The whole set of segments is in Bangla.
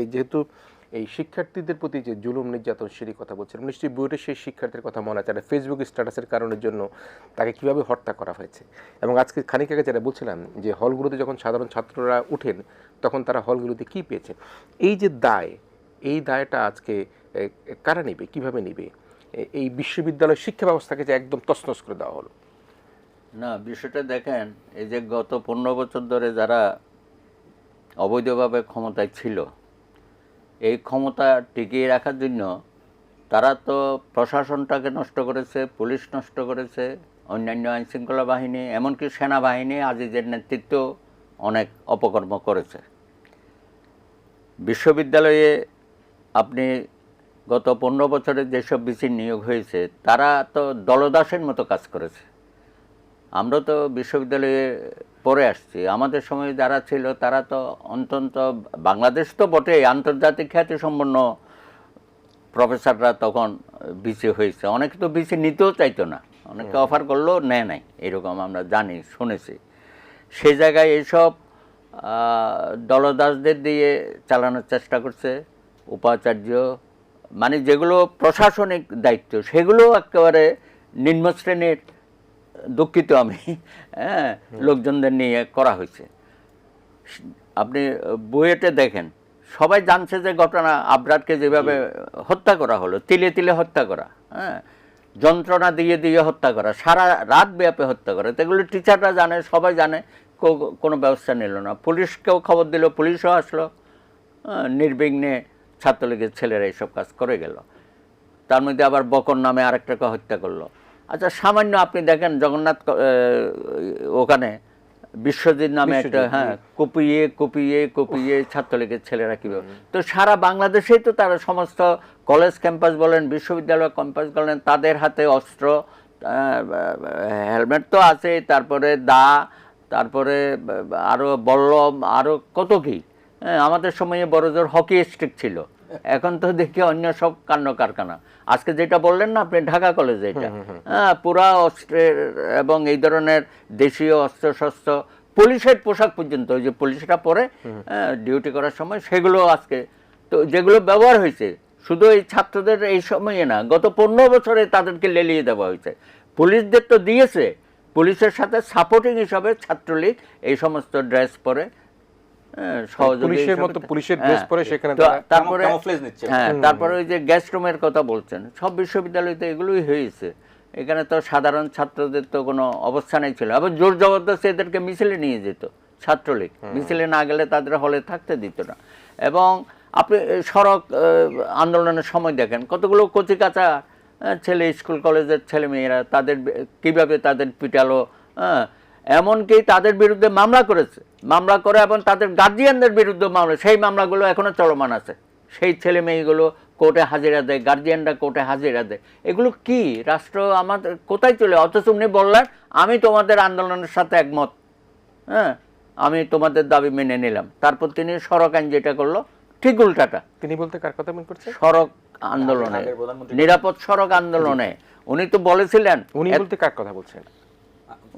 এই যেহেতু এই শিক্ষার্থীদের প্রতি যে জুলুম নির্যাতন, সেটি কথা বলছিলাম। নিশ্চয়ই বুয়েটের সেই শিক্ষার্থীর কথা মনে আছে ফেসবুক স্ট্যাটাসের কারণের জন্য তাকে কীভাবে হত্যা করা হয়েছে? এবং আজকে খানিক আগে যেটা বলছিলাম যে হলগুলোতে যখন সাধারণ ছাত্ররা উঠেন, তখন তারা হলগুলোতে কি পেয়েছে? এই যে দায়, এই দায়টা আজকে কারা নেবে? কীভাবে নেবে? এই বিশ্ববিদ্যালয় শিক্ষা ব্যবস্থাকে যে একদম তছনছ করে দেওয়া হলো। না, বিষয়টা দেখেন, এই যে গত পনেরো বছর ধরে যারা অবৈধভাবে ক্ষমতায় ছিল এই ক্ষমতা টিকিয়ে রাখার জন্য তারা তো প্রশাসনটাকে নষ্ট করেছে, পুলিশ নষ্ট করেছে, অন্যান্য আইনশৃঙ্খলা বাহিনী, এমনকি সেনাবাহিনী আজিজের নেতৃত্ব অনেক অপকর্ম করেছে। বিশ্ববিদ্যালয়ে আপনি গত পনেরো বছরে যেসব বিসির নিয়োগ হয়েছে, তারা তো দলদাসের মতো কাজ করেছে। আমরা তো বিশ্ববিদ্যালয়ে পড়ে আসছি। আমাদের সময় যারা ছিল তারা তো অন্তত বাংলাদেশ তো বটে আন্তর্জাতিক খ্যাতি সম্পন্ন প্রফেসররা তখন বিসি হয়েছে। অনেকে তো বিসি নিতেও চাইতো না। অনেকে অফার করলেও নেয় নাই এরকম আমরা জানি শুনেছি। সে জায়গায় এইসব দলদাসদের দিয়ে চালানোর চেষ্টা করছে উপাচার্য মানে যেগুলো প্রশাসনিক দায়িত্ব সেগুলো একেবারে নিম্ন শ্রেণির দুঃখিত আমি হ্যাঁ লোকজনদের নিয়ে করা হয়েছে। আপনি বইয়েতে দেখেন সবাই জানছে যে ঘটনা আবরারকে যেভাবে হত্যা করা হলো তিলে তিলে হত্যা করা হ্যাঁ যন্ত্রণা দিয়ে দিয়ে হত্যা করা সারা রাত ব্যাপে হত্যা করা তো এগুলো টিচাররা জানে সবাই জানে কোনো ব্যবস্থা নিল না। পুলিশকেও খবর দিল পুলিশও আসলো হ্যাঁ, নির্বিঘ্নে ছাত্রলীগের ছেলেরা এইসব কাজ করে গেল। তার মধ্যে আবার বকর নামে আরেকটাকে হত্যা করল। আচ্ছা সামান্য আপনি দেখেন জগন্নাথ ওখানে বিশ্বজিৎ নামে একটা হ্যাঁ কুপিয়ে কুপিয়ে কুপিয়ে ছাত্রলীগের ছেলেরা কীভাবে তো সারা বাংলাদেশেই তো তারা সমস্ত কলেজ ক্যাম্পাস বলেন বিশ্ববিদ্যালয় ক্যাম্পাস বলেন তাদের হাতে অস্ত্র হেলমেট তো আছে তারপরে দা তারপরে আরও বল্লম আরও কত কি? হ্যাঁ আমাদের সময়ে বড় জোর হকি স্টিক ছিল। এখন তো দেখি অন্য সব কান্ন কারখানা আজকে যেটা বললেন না আপনি ঢাকা কলেজে এটা। হ্যাঁ পুরা অস্ত্রের এবং এই ধরনের দেশীয় অস্ত্র শস্ত্র পুলিশের পোশাক পর্যন্ত ওই যে পুলিশরা পরে ডিউটি করার সময় সেগুলো আজকে তো যেগুলো ব্যবহার হয়েছে শুধু এই ছাত্রদের এই সময়ে না গত পনেরো বছরে তাদেরকে লেলিয়ে দেওয়া হয়েছে। পুলিশদের তো দিয়েছে পুলিশের সাথে সাপোর্টিং হিসাবে ছাত্রলীগ এই সমস্ত ড্রেস পরে হ্যাঁ, পুলিশের মতো পুলিশের dress হ্যাঁ, পরে সেখানে তারপরে নিচ্ছে। হ্যাঁ তারপরে ওই যে গ্যাস্ট রুমের কথা বলছেন সব বিশ্ববিদ্যালয়তে এগুলোই হয়েছে। এখানে তো সাধারণ ছাত্রদের তো কোনো অবস্থানই ছিল আবার জোর জবরদস্তি এদেরকে মিছিলে নিয়ে যেত ছাত্রলীগ। মিছিলে না গেলে তাদের হলে থাকতে দিত না। এবং আপনি সড়ক আহ, আন্দোলনের সময় দেখেন কতগুলো কচি কাঁচা ছেলে স্কুল কলেজের ছেলে মেয়েরা তাদের কীভাবে তাদের পিটালো হ্যাঁ এমনকি তাদের বিরুদ্ধে মামলা করেছে। মামলা করে এবং তাদের গার্জিয়ানদের বিরুদ্ধে মামলা সেই মামলাগুলো এখনও চলমান আছে। সেই ছেলে মেয়েগুলো কোর্টে হাজিরা দেয় গার্জিয়ানরা কোর্টে হাজিরা দেয়। এগুলো কি? রাষ্ট্র আমাদের কোথায় চলে? অথচ উনি বললেন আমি তোমাদের আন্দোলনের সাথে একমত। হ্যাঁ আমি তোমাদের দাবি মেনে নিলাম। তারপর তিনি সড়ক আইন যেটা করল ঠিক উল্টাটা। তিনি বলতে কার কথা মনে করছেন সড়ক আন্দোলনে নিরাপদ সড়ক আন্দোলনে। উনি তো বলেছিলেন উনি বলতে কার কথা বলছেন?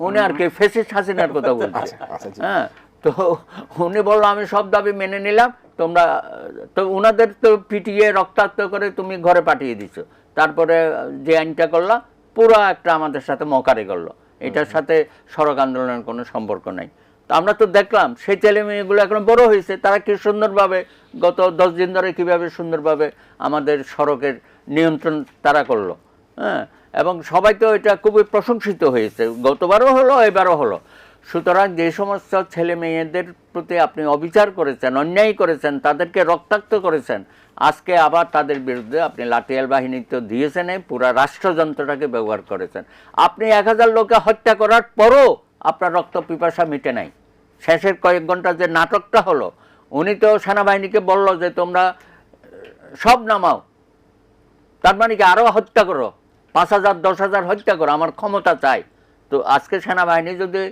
উনি আর কি ফেসিস্ট হাসিনার কথা বলছে আচ্ছা। হ্যাঁ। তো উনি বলল আমি সব দাবি মেনে নিলাম। তোমরা তো ওনাদের তো পিটিয়ে রক্তাক্ত করে তুমি ঘরে পাঠিয়ে দিছো। তারপরে যে আইনটা করলা পুরো একটা আমাদের সাথে মকারি করল। এটার সাথে সড়ক আন্দোলনের কোনো সম্পর্ক নাই। তো আমরা তো দেখলাম সেই ছেলে মেয়েগুলো এখন বড় হয়েছে। তারা কি সুন্দরভাবে গত দশ দিন ধরে কীভাবে সুন্দরভাবে আমাদের সড়কের নিয়ন্ত্রণ তারা করল। হ্যাঁ এবং সবাই তো এটা খুবই প্রশংসিত হয়েছে। গতবারও হলো এবারও হলো। সুতরাং যে সমস্ত ছেলে মেয়েদের প্রতি আপনি অবিচার করেছেন, অন্যায় করেছেন, তাদেরকে রক্তাক্ত করেছেন, আজকে আবার তাদের বিরুদ্ধে আপনি লাঠিয়াল বাহিনী তো দিয়েছেন পুরা রাষ্ট্রযন্ত্রটাকে ব্যবহার করেছেন। আপনি এক হাজার লোকে হত্যা করার পরও আপনার রক্ত পিপাসা মিটে নাই। শেষের কয়েক ঘণ্টা যে নাটকটা হলো, উনি তো সেনাবাহিনীকে বলল যে তোমরা সব নামাও। তার মানে কি আরও হত্যা করো? পাঁচ হাজার, দশ হাজার হত্যা করো, আমার ক্ষমতা চাই। তো আজকে সেনাবাহিনী যদি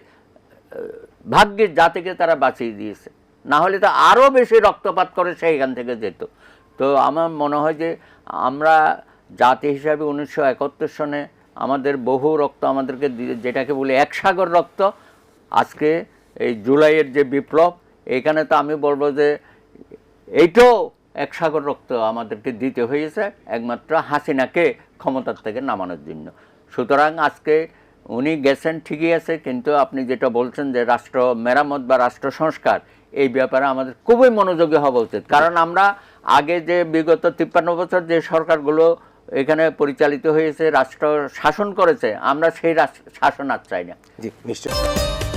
ভাগ্যের জাতিকে তারা বাঁচিয়ে দিয়েছে। না হলে তো আরও বেশি রক্তপাত করে সেইখান থেকে যেত। তো আমার মনে হয় যে আমরা জাতি হিসাবে উনিশশো একাত্তর সনে আমাদের বহু রক্ত আমাদেরকে যেটাকে বলি এক সাগর রক্ত, আজকে এই জুলাইয়ের যে বিপ্লব, এখানে তো আমি বলব যে এইটাও এক সাগর রক্ত আমাদেরকে দিতে হয়েছে, একমাত্র হাসিনাকে ক্ষমতার থেকে নামানোর জন্য। সুতরাং আজকে উনি গেছেন, ঠিকই আছে, কিন্তু আপনি যেটা বলছেন যে রাষ্ট্র মেরামত বা রাষ্ট্র সংস্কার, এই ব্যাপারে আমাদের খুবই মনোযোগী হওয়া উচিত। কারণ আমরা আগে যে বিগত তিপ্পান্ন বছর যে সরকারগুলো এখানে পরিচালিত হয়েছে, রাষ্ট্র শাসন করেছে, আমরা সেই শাসন আর চাই না। জি, নিশ্চয়ই।